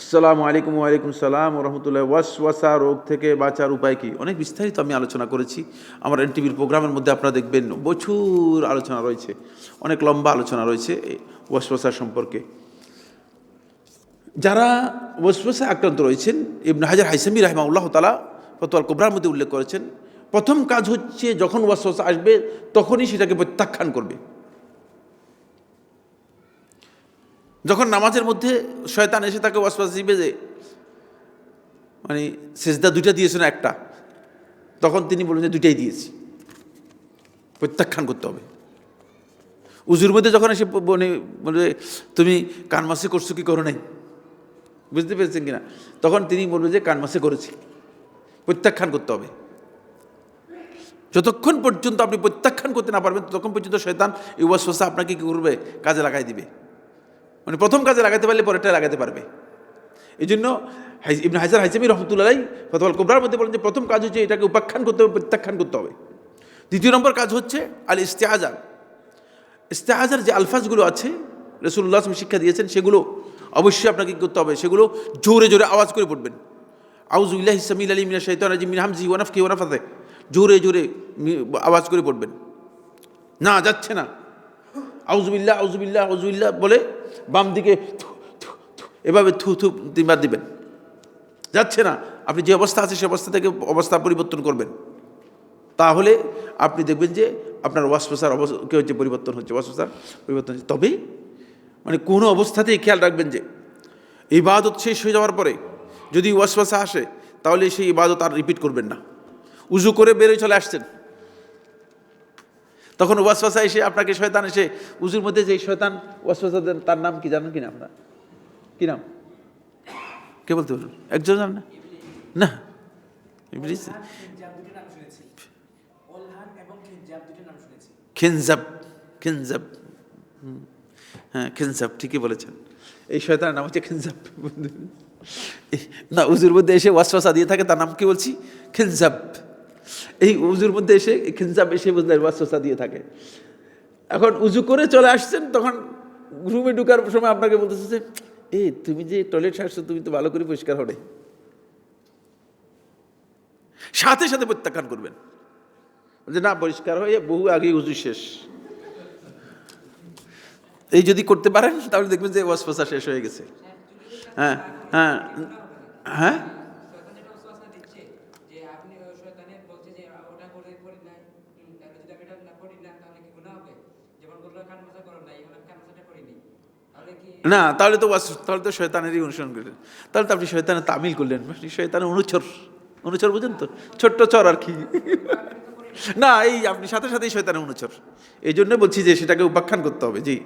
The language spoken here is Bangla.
আসসালামু আলাইকুম ওয়ালাইকুম সালাম রহমতুল্লাহ ওয়াসওয়াসা, রোগ থেকে বাঁচার উপায় কি? অনেক বিস্তারিত আমি আলোচনা করেছি। আমার এনটিভির প্রোগ্রামের মধ্যে আপনারা দেখবেন প্রচুর আলোচনা রয়েছে, অনেক লম্বা আলোচনা রয়েছে ওয়াসওয়াসা সম্পর্কে। যারা ওয়াসওয়াসা আক্রান্ত রয়েছেন, ইবনে হাজার হাইসামি রাহমাউল্লাহ তালা ফতোয়াল কোবরার মধ্যে উল্লেখ করেছেন, প্রথম কাজ হচ্ছে যখন ওয়াসওয়াসা আসবে, তখনই সেটাকে প্রত্যাখ্যান করবে। যখন নামাজের মধ্যে শয়তান এসে তাকে ওয়াসওয়াস দিবে যে মানে সেজদা দুইটা দিয়েছে না একটা, তখন তিনি বললেন যে দুইটাই দিয়েছি। প্রত্যাখ্যান করতে হবে। উজুর মধ্যে যখন এসে মানে বলে, তুমি কানমাসে করছ কি করো নাই? বুঝতে পেরেছেন কিনা? তখন তিনি বলবে যে কানমাসে করেছি। প্রত্যাখ্যান করতে হবে। যতক্ষণ পর্যন্ত আপনি প্রত্যাখ্যান করতে না পারবেন, ততক্ষণ পর্যন্ত শয়তান এই ওয়াসওয়াসা আপনাকে কী করবে? কাজে লাগাই দিবে। মানে প্রথম কাজে লাগাতে পারলে পরেরটা লাগাতে পারবে। এই জন্য ইবনে হাজার হাইসামি রহমতুল্লাহ ফতোয়াল কোবরার মধ্যে বলেন যে প্রথম কাজ হচ্ছে এটাকে উপাখ্যান করতে হবে, প্রত্যাখ্যান করতে হবে। দ্বিতীয় নম্বর কাজ হচ্ছে আল ইস্তেহাজার। ইস্তেহাজার যে আলফাজগুলো আছে রসুল্লাহ শিক্ষা দিয়েছেন, সেগুলো অবশ্যই আপনাকে করতে হবে? সেগুলো জোরে জোরে আওয়াজ করে পড়বেন। আউজুল্লাহ ইসমিল আলী মিনা শৈতান রাজি মিন হামজি ওয়ানাফ কি ওয়ানাফাতে জোরে জোরে আওয়াজ করে পড়বেন। না, যাচ্ছে না। আউজুবিল্লাহ আউজুবিল্লাহ আউজুবিল্লাহ বলে বাম দিকে এভাবে থু থু তিনবার দিবেন। যাচ্ছে না। আপনি যে অবস্থা আছে সে অবস্থা থেকে অবস্থা পরিবর্তন করবেন। তাহলে আপনি দেখবেন যে আপনার ওয়াসপ্রসার অবস্থা কী হচ্ছে? পরিবর্তন হচ্ছে। ওয়াসপ্রসার পরিবর্তন হচ্ছে। তবে মানে কোনো অবস্থাতেই খেয়াল রাখবেন যে ইবাদত শেষ হয়ে যাওয়ার পরে যদি ওয়াসওয়াসা আসে, তাহলে সেই ইবাদত আর রিপিট করবেন না। উজু করে বেরোয় চলে আসছেন। তখন ওয়াসওয়াসা এসে আপনাকে শয়তান এসে উজুর মধ্যে যে শয়তান ওয়াসওয়াসা দেন, তার নাম কি জানেন কি না আপনার? কি নাম? কে বলতে পারবেন একজন জানেন না? না। ইবলিস? খিনজাব হ্যাঁ খিনজাব, ঠিকই বলেছেন। এই শয়তানের নাম হচ্ছে খিনজাব। না, উজুর মধ্যে এসে ওয়াসওয়াসা দিয়ে থাকে, তার নাম কি বলছি? খিনজাব। এই উজুর মধ্যে এসে খিনজাব এসে বুঝলেন ওয়াসওয়াসা দিয়ে থাকে। এখন উজু করে চলে আসছেন, তখন রুমে ঢুকার সময় আপনাকে বলতেছে যে এই তুমি যে টয়লেট সারছো, তুমি তো ভালো করে পরিষ্কার হবে। সাথে সাথে প্রত্যাখ্যান করবেন। যে না, পরিষ্কার হয়ে বহু আগে উজু শেষ। এই যদি করতে পারেন, তাহলে দেখবেন যে ওয়াসফাসা শেষ হয়ে গেছে। হ্যাঁ হ্যাঁ হ্যাঁ শয়তান যেটা ওয়াসওয়াসা দিচ্ছে যে আপনি ওই শয়তানে বলছে যে ওটা করে করি নাই হুম, তাহলে যদি আমি এটা না করি না, তাহলে কি গুণা হবে? যেমন বলল, কান করো না কান করিনি। না, তাহলে তো তাহলে তো শয়তানেরই অনুসরণ করলেন। তাহলে তো আপনি শয়তানের তামিল করলেন, আপনি অনুচর। অনুচর বুঝেন তো? ছোট্ট চর আর কি। না, এই আপনি সাথে সাথেই শয়তানের অনুচর। এই জন্য বলছি যে, সেটাকে উপাখ্যান করতে হবে, জি।